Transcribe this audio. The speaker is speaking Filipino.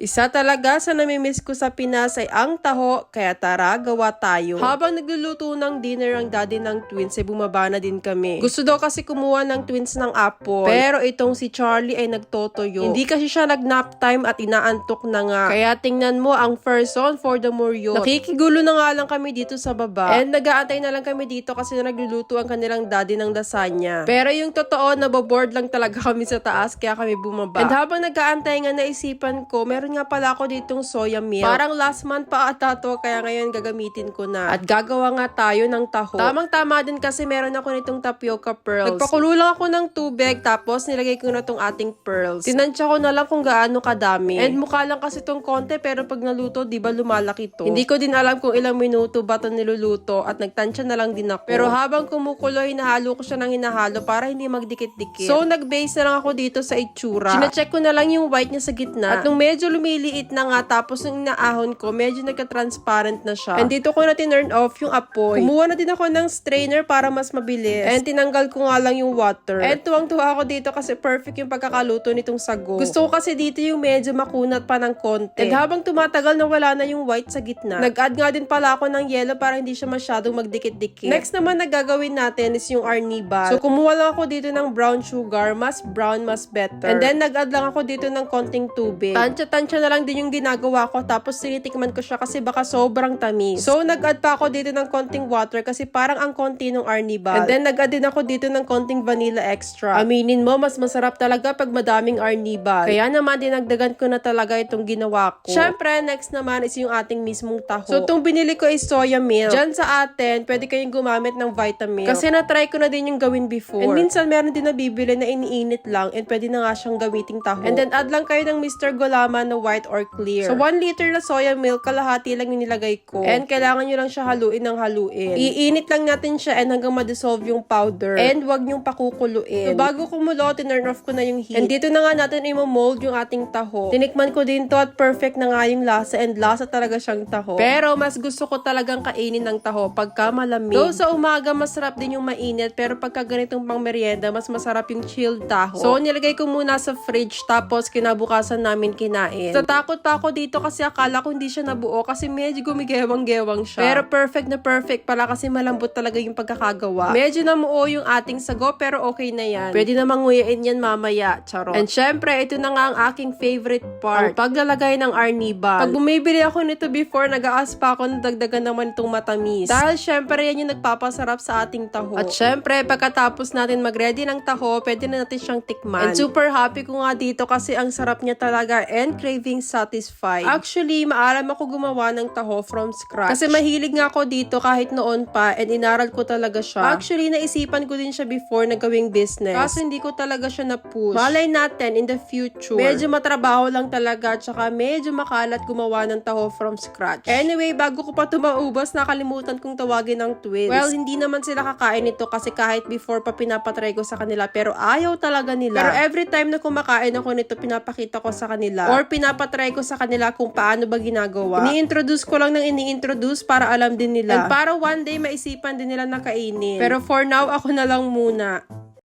Isa talaga sa namimiss ko sa Pinas ay ang taho, kaya tara, gawa tayo. Habang nagluluto ng dinner ang daddy ng twins, ay bumaba na din kami. Gusto daw kasi kumuha ng twins ng apple. Pero itong si Charlie ay nagtotoyo. Hindi kasi siya nag-nap time at inaantok na nga. Kaya tingnan mo ang first son for the Morio. Nakikigulo na nga lang kami dito sa baba. And nag-aantay na lang kami dito kasi nagluluto ang kanilang daddy ng lasagna. Pero yung totoo, naboboard lang talaga kami sa taas kaya kami bumaba. And habang nag-aantay nga naisipan ko, meron nga pala ako ditong soya milk. Parang last month pa ata to, kaya ngayon gagamitin ko na. At gagawa nga tayo ng taho. Tamang-tama din kasi meron ako nitong tapioca pearls. Nagpakulo lang ako ng tubig, tapos nilagay ko na tong ating pearls. Tinansya ko na lang kung gaano kadami. And mukha lang kasi tong konti, pero pag naluto, di ba lumalaki to? Hindi ko din alam kung ilang minuto ba to niluluto at nagtansya na lang din ako. Pero habang kumukulo, hinahalo ko siya ng hinahalo para hindi magdikit-dikit. So, nag-base na lang ako dito sa itsura. Sina-check ko na lang yung white niya sa gitna. At nung medyo lumiliit na nga, tapos nung inaahon ko, medyo nagka-transparent na siya. And dito ko na tinurn off yung apoy. Kumuha na din ako ng strainer para mas mabilis. And tinanggal ko nga lang yung water. And tuwang-tuwa ako dito kasi perfect yung pagkakaluto nitong sago. Gusto ko kasi dito yung medyo makunat pa ng konti. And habang tumatagal na wala na yung white sa gitna, nag-add nga din pala ako ng yellow para hindi siya masyadong magdikit-dikit. Next naman na gagawin natin is yung arnibal. So kumuha lang ako dito ng brown sugar. Mas brown, mas better. And then nag-add lang ako dito ng konting tubig. Tansya-tansya na lang din yung ginagawa ko. Tapos tinitikman ko siya kasi baka sobrang tamis. So nag-add pa ako dito ng konting water kasi parang ang konti ng arnibal. And then nag-add din ako dito ng konting vanilla extra. Aminin mo, mas masarap talaga pag madaming arnibal. Kaya naman dinagdagan ko na talaga itong ginawa ko. Syempre, next naman is yung ating mismong taho. So itong binili ko is soya milk. Diyan sa atin, pwede kayong gumamit ng vitamin. Kasi na-try ko na din yung gawin before. And minsan meron din nabibili na iniinit lang and pwede na nga siyang gamiting taho. And then add lang kayo ng Mr. Golama na white or clear. So 1 liter na soya milk, kalahati lang yung nilagay ko. And kailangan nyo lang siya haluin ng haluin. Iinit lang natin siya and hanggang ma-dissolve yung powder. And wag nyong pakukuluin. So bago kumulo, tinurn off ko na yung heat. And dito na nga natin i-mold yung ating taho. Tinikman ko din to at perfect na nga yung lasa and lasa talaga siyang taho. Pero mas gusto ko talagang kainin ng taho pagka malamig. Though sa umaga masarap din yung mainit pero pagka ganitong pang merienda mas masarap yung chilled taho. So nilagay ko muna sa fridge tapos kinabukasan namin kinain. Tatakot pa ako dito kasi akala ko hindi siya nabuo kasi medyo gumigewang-gewang siya. Pero perfect na perfect pala kasi malambot talaga yung pagkakagawa. Medyo namuo yung ating sago pero okay na yan. Pwede na manguyain yan mamaya. Charot. And syempre, ito na nga ang aking favorite part. Ang paglalagay ng arnibal. Pag bumibili ako nito before, nag-aas pa ako na dagdagan naman itong matamis. Dahil syempre, yan yung nagpapasarap sa ating taho. At syempre, pagkatapos natin mag-ready ng taho, pwede na natin siyang tikman. And super happy ko nga dito kasi ang sarap niya talaga and craving satisfied. Actually, maalam ako gumawa ng taho from scratch. Kasi mahilig nga ako dito kahit noon pa and inaral ko talaga siya. Actually, naisipan ko din siya before na gawing business. Kasi hindi ko talaga siya na-push. Malay natin in the future. Medyo matrabaho lang talaga tsaka medyo makalat gumawa ng taho from scratch. Anyway, bago ko pa tumaubos, nakalimutan kong tawagin ng twins. Well, hindi naman sila kakain ito kasi kahit before pa pinapatry ko sa kanila pero ayaw talaga nila. Pero every time na kumakain ako nito, pinapakita ko sa kanila or pinapatry ko sa kanila kung paano ba ginagawa. Ini-introduce ko lang ng ini-introduce para alam din nila. And para one day maisipan din nila na kainin. Pero for now, ako na lang muna.